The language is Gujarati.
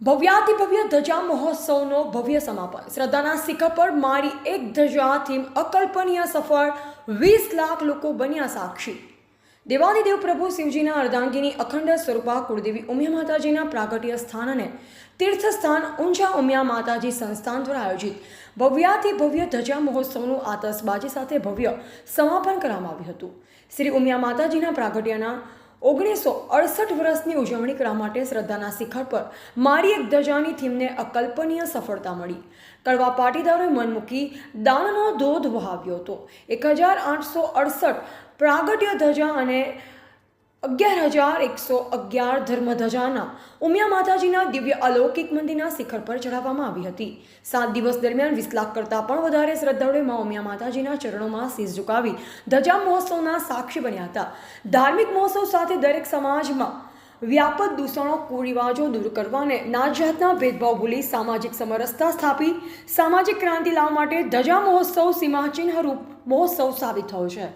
ભવ્યાતિ ભવ્ય ધજા મહોત્સવનો ભવ્ય સમાપન. શ્રદ્ધાના શિખર પર મારી એક ધજા થીમ અકલ્પનીય સફળ વીસ લાખ લોકો બન્યા સાક્ષી. દેવાદિદેવ પ્રભુ શિવજીના અર્ધાંગીની અખંડ સ્વરૂપા કુળદેવી ઉમિયા માતાજીના પ્રાગટ્ય સ્થાન અને તીર્થસ્થાન ઊંઝા ઉમિયા માતાજી સંસ્થાન દ્વારા આયોજિત ભવ્યાથી ભવ્ય ધજા મહોત્સવનું આતશબાજી સાથે ભવ્ય સમાપન કરવામાં આવ્યું હતું. શ્રી ઉમિયા માતાજીના પ્રાગટ્યના ઓગણીસો અડસઠ વર્ષની ઉજવણી કરવા માટે શ્રદ્ધાના શિખર પર મારી એક ધજાની થીમને અકલ્પનીય સફળતા મળી. કડવા પાટીદારોએ મન મૂકી દાનનો ધોધ વહાવ્યો હતો. એક હજાર આઠસો અડસઠ પ્રાગટ્ય ધજા અને અગિયાર હજાર એકસો અગિયાર ધર્મધ્વજાના ઉમિયા માતાજીના દિવ્ય અલૌકિક મંદિરના શિખર પર ચઢાવવામાં આવી હતી. સાત દિવસ દરમિયાન વીસ લાખ કરતાં પણ વધારે શ્રદ્ધાળુએ મા ઉમિયા માતાજીના ચરણોમાં શીશ ઝુકાવી ધજા મહોત્સવના સાક્ષી બન્યા હતા. ધાર્મિક મહોત્સવ સાથે દરેક સમાજમાં વ્યાપક દૂષણો, કુરિવાજો દૂર કરવા અને નાત જાતના ભેદભાવ ભૂલી સામાજિક સમરસતા સ્થાપી, સામાજિક ક્રાંતિ લાવવા માટે ધજા મહોત્સવ સીમાચિહ્ન રૂપ મહોત્સવ સાબિત થયો છે.